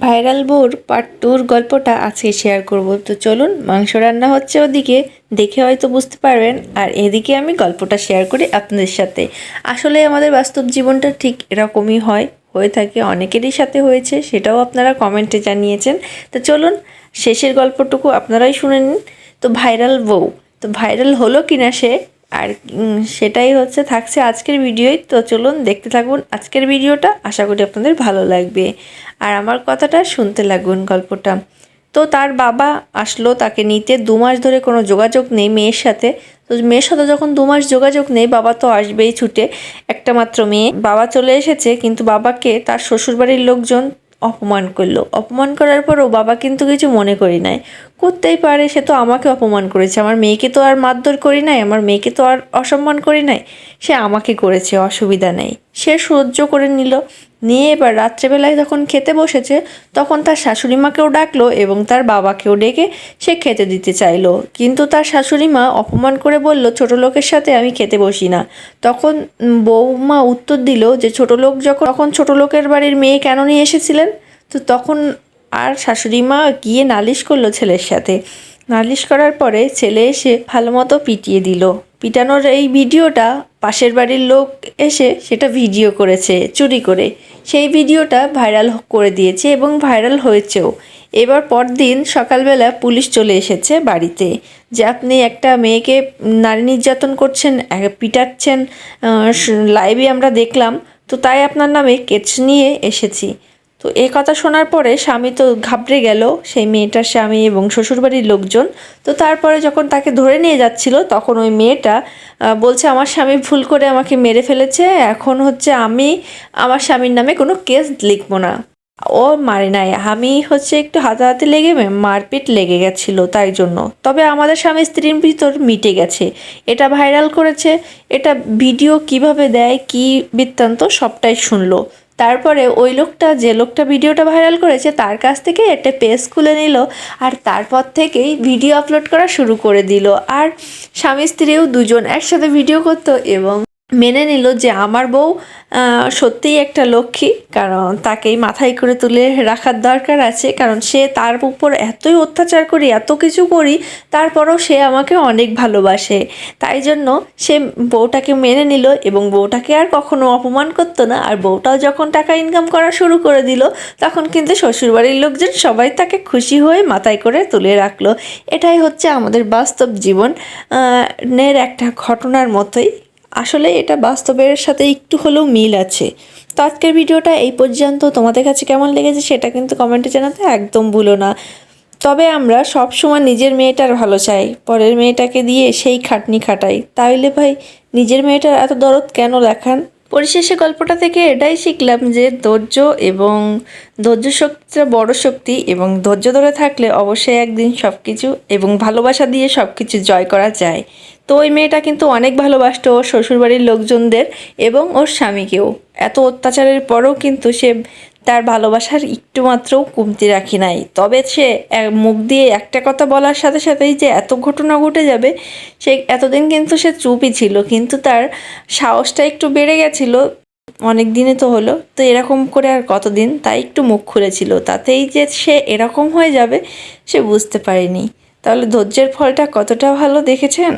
Viral bore part টুর গল্পটা আজকে share করব। তো চলুন, মাংস রান্না হচ্ছে ওদিকে, দেখে হয়তো বুঝতে পারবেন। আর এদিকে আমি গল্পটা শেয়ার করি আপনাদের সাথে। আসলে আমাদের বাস্তব জীবনটা ঠিক এরকমই হয়, হয়ে থাকে, অনেকেরই সাথে হয়েছে, সেটাও আপনারা কমেন্টে জানিয়েছেন। তো চলুন, শেষের গল্পটুকু আপনারাই শুনে নিন। তো ভাইরাল বউ, তো ভাইরাল হলো কিনা সে? আর সেটাই হচ্ছে, থাকছে আজকের ভিডিওই। তো চলুন দেখতে থাকুন আজকের ভিডিওটা। আশা করি আপনাদের ভালো লাগবে। আর আমার কথাটা শুনতে লাগুন গল্পটা। তো তার বাবা আসলো, তাকে নিতে দু মাস ধরে কোনো যোগাযোগ নেই মেয়ের সাথে। তো মেয়ের সাথে যখন দু মাস যোগাযোগ নেই, বাবা তো আসবেই ছুটে, একটা মাত্র মেয়ে। বাবা চলে এসেছে, কিন্তু বাবাকে তার শ্বশুরবাড়ির লোকজন অপমান করল। অপমান করার পরও বাবা কিন্তু কিছু মনে করি নাই। করতেই পারে, সে তো আমাকে অপমান করেছে। আমার মেয়েকে তো আর মারধর করি নাই, আমার মেয়েকে তো আর অসম্মান করি নাই। সে আমাকে করেছে, অসুবিধা নেই। সে সহ্য করে নিল। নিয়ে এবার রাত্রেবেলায় যখন খেতে বসেছে, তখন তার শাশুড়ি মাকেও ডাকলো এবং তার বাবাকেও ডেকে সে খেতে দিতে চাইলো। কিন্তু তার শাশুড়ি মা অপমান করে বলল, ছোট লোকের সাথে আমি খেতে বসি না। তখন বৌমা উত্তর দিল যে, ছোট লোক যখন, তখন ছোট লোকের বাড়ির মেয়ে কেন নিয়ে এসেছিলেন? তো তখন আর শাশুড়ি মা গিয়ে নালিশ করল ছেলের সাথে। নালিশ করার পরে ছেলে এসে ভালো মতো পিটিয়ে দিল। পিটানোর এই ভিডিওটা পাশের বাড়ির লোক এসে সেটা ভিডিও করেছে, চুরি করে। সেই ভিডিওটা ভাইরাল করে দিয়েছে এবং ভাইরাল হয়েছেও। এবার পরদিন সকালবেলা পুলিশ চলে এসেছে বাড়িতে যে আপনি একটা মেয়েকে নারী নির্যাতন করছেন পিটাচ্ছেন লাইভে আমরা দেখলাম। তো তাই আপনার নামে কেচ নিয়ে এসেছি। তো এই কথা শোনার পরে স্বামী তো ঘাবড়ে গেল, সেই মেয়েটার স্বামী এবং শ্বশুরবাড়ির লোকজন। তো তারপরে যখন তাকে ধরে নিয়ে যাচ্ছিল, তখন ওই মেয়েটা বলছে, আমার স্বামী ভুল করে আমাকে মেরে ফেলেছে, এখন হচ্ছে আমি আমার স্বামীর নামে কোনো কেস লিখব না। ও মারে নাই। আমি হচ্ছে একটু হাতাহাতি লেগে মারপিট লেগে গেছিল তাই জন্য। তবে আমাদের স্বামী স্ত্রীর ভিতর মিটে গেছে। এটা ভাইরাল করেছে, এটা ভিডিও কীভাবে দেয়, কি বৃত্তান্ত সবটাই শুনলো। তারপরে ওই লোকটা যে লোকটা ভিডিওটা ভাইরাল করেছে, তার কাছ থেকে একটা পেজ খুলে নিল আর তারপর থেকেই ভিডিও আপলোড করা শুরু করে দিল। আর স্বামী স্ত্রীও দুজন একসাথে ভিডিও করতো এবং মেনে নিল যে আমার বউ সত্যিই একটা লক্ষ্মী, কারণ তাকেই মাথায় করে তুলে রাখার দরকার আছে, কারণ সে তার উপর এতই অত্যাচার করি, এত কিছু করি, তারপরেও সে আমাকে অনেক ভালোবাসে। তাই জন্য সে বউটাকে মেনে নিল এবং বউটাকে আর কখনো অপমান করতো না। আর বউটাও যখন টাকা ইনকাম করা শুরু করে দিল, তখন কিন্তু শ্বশুরবাড়ির লোকজন সবাই তাকে খুশি হয়ে মাথায় করে তুলে রাখল। এটাই হচ্ছে আমাদের বাস্তব জীবন নের একটা ঘটনার মতোই। আসলে এটা বাস্তবের সাথে একটু হলেও মিল আছে। তো আজকের ভিডিওটা এই পর্যন্ত। তোমাদের কাছে কেমন লেগেছে সেটা কিন্তু কমেন্টে জানাতে একদম ভুলো না। তবে আমরা সব সময় নিজের মেয়েটার ভালো চাই। পরের মেয়েটাকে দিয়ে সেই খাটনি খাটাই। তাইলে ভাই, নিজের মেয়েটার এত দরদ কেন দেখান? পরিশেষে গল্পটা থেকে এটাই শিখলাম যে ধৈর্য এবং ধৈর্য শক্তিটা বড় শক্তি এবং ধৈর্য ধরে থাকলে অবশ্যই একদিন সব কিছু এবং ভালোবাসা দিয়ে সব কিছু জয় করা যায়। তো ওই মেয়েটা কিন্তু অনেক ভালোবাসতো ওর শ্বশুরবাড়ির লোকজনদের এবং ওর স্বামীকেও। এত অত্যাচারের পরেও কিন্তু সে তার ভালোবাসার একটু মাত্রও কমতি রাখি নাই। তবে সে মুখ দিয়ে একটা কথা বলার সাথে সাথেই যে এত ঘটনা ঘটে যাবে, সে এতদিন কিন্তু সে চুপই ছিল, কিন্তু তার সাহসটা একটু বেড়ে গেছিল, অনেক দিনে তো হলো, তো এরকম করে আর কতদিন তাই একটু মুখ খুলেছিল। তাতেই যে সে এরকম হয়ে যাবে, সে বুঝতে পারেনি। তাহলে ধৈর্যের ফলটা কতটা ভালো দেখেছেন?